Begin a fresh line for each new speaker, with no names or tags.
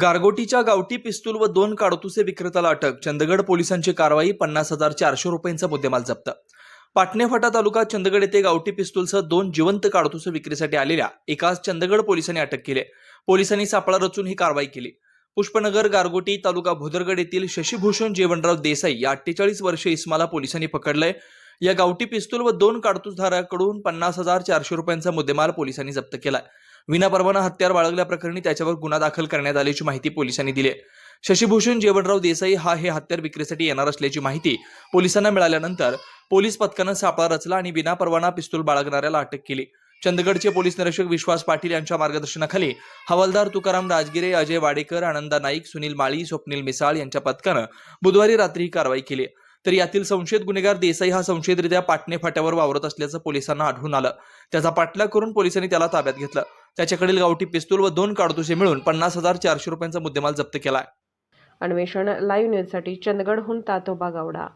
गारगोटीच्या गावठी पिस्तूल व दोन काडतुसे विक्रेत्याला अटक. चंदगड पोलिसांची कारवाई पन्नास हजार चारशे रुपयांचा मुद्देमाल जप्त. पाटणे फाटा तालुका चंदगड येथे गावठी पिस्तूलसह दोन जिवंत काडतुसे विक्रीसाठी आलेल्या एकाच चंदगड पोलिसांनी अटक केली. पोलिसांनी सापळा रचून ही कारवाई केली. पुष्पनगर गारगोटी तालुका भुदरगड येथील शशीभूषण जेवणराव देसाई या अठ्ठेचाळीस वर्षे इस्माला पोलिसांनी पकडलंय. या गावठी पिस्तूल व दोन काडतूसधाराकडून पन्नास हजार चारशे रुपयांचा मुद्देमाल पोलिसांनी जप्त केलाय. विनापरवाना हत्यार बाळगल्याप्रकरणी त्याच्यावर गुन्हा दाखल करण्यात आल्याची माहिती पोलिसांनी दिली आहे. शशीभूषण जेवणराव देसाई हा हे हत्यार विक्रीसाठी येणार असल्याची माहिती पोलिसांना मिळाल्यानंतर पोलीस पथकानं सापळा रचला आणि विनापरवाना पिस्तूल बाळगणाऱ्याला अटक केली. चंदगडचे पोलीस निरीक्षक विश्वास पाटील यांच्या मार्गदर्शनाखाली हवालदार तुकाराम राजगिरे अजय वाडेकर आनंदा नाईक सुनील माळी स्वप्नील मिसाळ यांच्या पथकानं बुधवारी रात्री ही कारवाई केली. तर यातील संशयित गुन्हेगार देसाई हा संशयितरित्या पाटणे फाट्यावर वावरत असल्याचं पोलिसांना आढळून आलं. त्याचा पाठलाग करून पोलिसांनी त्याला ताब्यात घेतलं. त्याच्याकडील गावठी पिस्तूल व दोन काडतुसे मिळून पन्नास हजार चारशे रुपयांचा मुद्देमाल जप्त केला
अन्वेषण लाईव्ह न्यूजसाठी चंदगडहून तातोबा गावडा.